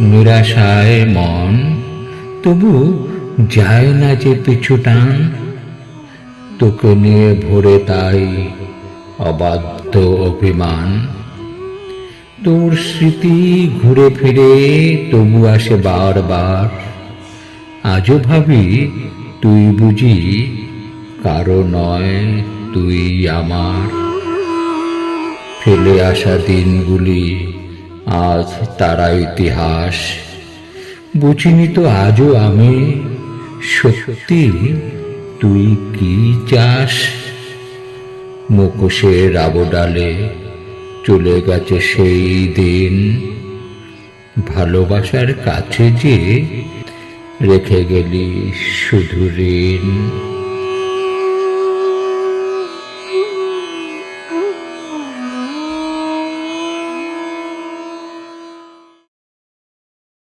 নিরাশায় মন, তবু যায় না যে পিছু টান। তোকে নিয়ে ভরে তাই অবাধ্য অভিমান। তোর স্মৃতি ঘুরে ফিরে, তবু আসে বারবার। আজও ভাবি তুই বুঝি, কারও নয় তুই আমার। ফেলে আসা দিনগুলি আজ তারা ইতিহাস। বুঝিনি তো আজও আমি, সত্যি তুই কি চাস? মুখোশের আবডালে চলে গেছে সেই দিন। ভালোবাসার কাছে যে রেখে গেলি শুধু ঋণ।